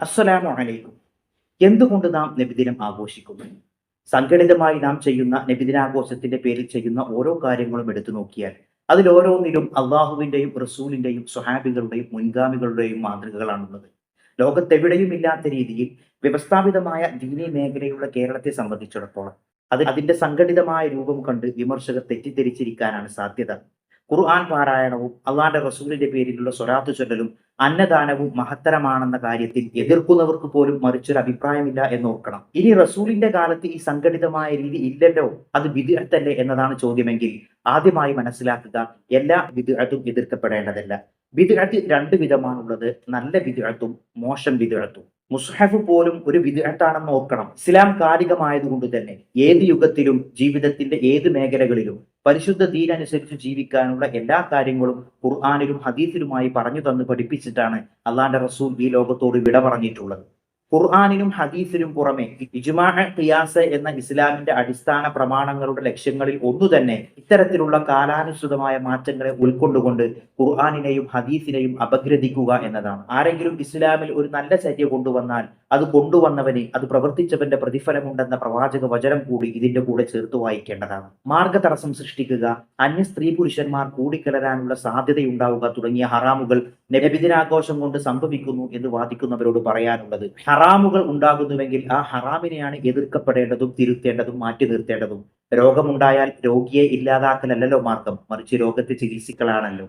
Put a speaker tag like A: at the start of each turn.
A: അസ്സലാമു അലൈക്കും. എന്തുകൊണ്ട് നാം നബിദിനം ആഘോഷിക്കുന്നു? സംഘടിതമായി നാം ചെയ്യുന്ന നബിദിനാഘോഷത്തിന്റെ പേരിൽ ചെയ്യുന്ന ഓരോ കാര്യങ്ങളും എടുത്തു നോക്കിയാൽ അതിൽ ഓരോന്നിലും അള്ളാഹുവിന്റെയും റസൂലിന്റെയും സുഹാബികളുടെയും മുൻഗാമികളുടെയും മാതൃകകളാണുള്ളത്. ലോകത്തെവിടെയും ഇല്ലാത്ത രീതിയിൽ വ്യവസ്ഥാപിതമായ ദീനി മേഖലയുള്ള കേരളത്തെ സംബന്ധിച്ചിടത്തോളം അത് അതിന്റെ സംഘടിതമായ രൂപം കണ്ട് വിമർശകർ തെറ്റിദ്ധരിച്ചിരിക്കാനാണ് സാധ്യത. ഖുർആൻ പാരായണവും അള്ളാന്റെ റസൂലിന്റെ പേരിലുള്ള സ്വരാത്തു ചൊല്ലലും അന്നദാനവും മഹത്തരമാണെന്ന കാര്യത്തിൽ എതിർക്കുന്നവർക്ക് പോലും മറിച്ചൊരു അഭിപ്രായമില്ല എന്ന് ഓർക്കണം. ഇനി റസൂലിന്റെ കാലത്ത് ഈ സംഘടിതമായ രീതി ഇല്ലല്ലോ? അത് വിദഗ്ധല്ലേ എന്നതാണ് ചോദ്യമെങ്കിൽ ആദ്യമായി മനസ്സിലാക്കുക എല്ലാ വിദഗ്ധത്തും എതിർക്കപ്പെടേണ്ടതല്ല. വിദഗ്ധത്ത് രണ്ട് വിധമാണുള്ളത്. നല്ല വിദഗ്ധത്തും മോശം വിദഗ്ധത്തും മുസ്ഹഫ് പോലും ഒരു വിദഗ്ധാണെന്ന് നോക്കണം ഇസ്ലാം കാലികമായതുകൊണ്ട് തന്നെ ഏത് യുഗത്തിലും ജീവിതത്തിന്റെ ഏത് മേഖലകളിലും പരിശുദ്ധ തീരനുസരിച്ച് ജീവിക്കാനുള്ള എല്ലാ കാര്യങ്ങളും ഖുർആാനിലും ഹദീസിലുമായി പറഞ്ഞു തന്ന് പഠിപ്പിച്ചിട്ടാണ് അള്ളാന്റെ റസൂൽ ഈ ലോകത്തോട് വിട പറഞ്ഞിട്ടുള്ളത്. ഖുർആാനിനും ഹദീസിനും പുറമെ ഇജ്മാഅ ഖിയാസ് എന്ന ഇസ്ലാമിന്റെ അടിസ്ഥാന പ്രമാണങ്ങളുടെ ലക്ഷ്യങ്ങളിൽ ഒന്നു തന്നെ ഇത്തരത്തിലുള്ള കാലാനുസൃതമായ മാറ്റങ്ങളെ ഉൾക്കൊണ്ടുകൊണ്ട് ഖുർആാനിനെയും ഹദീസിനെയും അപഗ്രഥിക്കുക എന്നതാണ്. ആരെങ്കിലും ഇസ്ലാമിൽ ഒരു നല്ല ചര്യ കൊണ്ടുവന്നാൽ അത് കൊണ്ടുവന്നവന് അത് പ്രവർത്തിച്ചവന്റെ പ്രതിഫലമുണ്ടെന്ന പ്രവാചക വചനം കൂടി ഇതിന്റെ കൂടെ ചേർത്ത് വായിക്കേണ്ടതാണ്. മാർഗതടസ്സം സൃഷ്ടിക്കുക അന്യ സ്ത്രീ പുരുഷന്മാർ കൂടിക്കലരാനുള്ള സാധ്യതയുണ്ടാവുക തുടങ്ങിയ ഹറാമുകൾ നബിദിനാഘോഷം കൊണ്ട് സംഭവിക്കുന്നു എന്ന് വാദിക്കുന്നവരോട് പറയാനുള്ളത് ഹറാമുകൾ ഉണ്ടാകുന്നുവെങ്കിൽ ആ ഹറാമിനെയാണ് എതിർക്കപ്പെടേണ്ടതും തിരുത്തേണ്ടതും മാറ്റി നിർത്തേണ്ടതും. രോഗമുണ്ടായാൽ രോഗിയെ ഇല്ലാതാക്കലല്ലോ മാർഗം. മറിച്ച് രോഗത്തെ ചികിത്സിക്കലാണല്ലോ.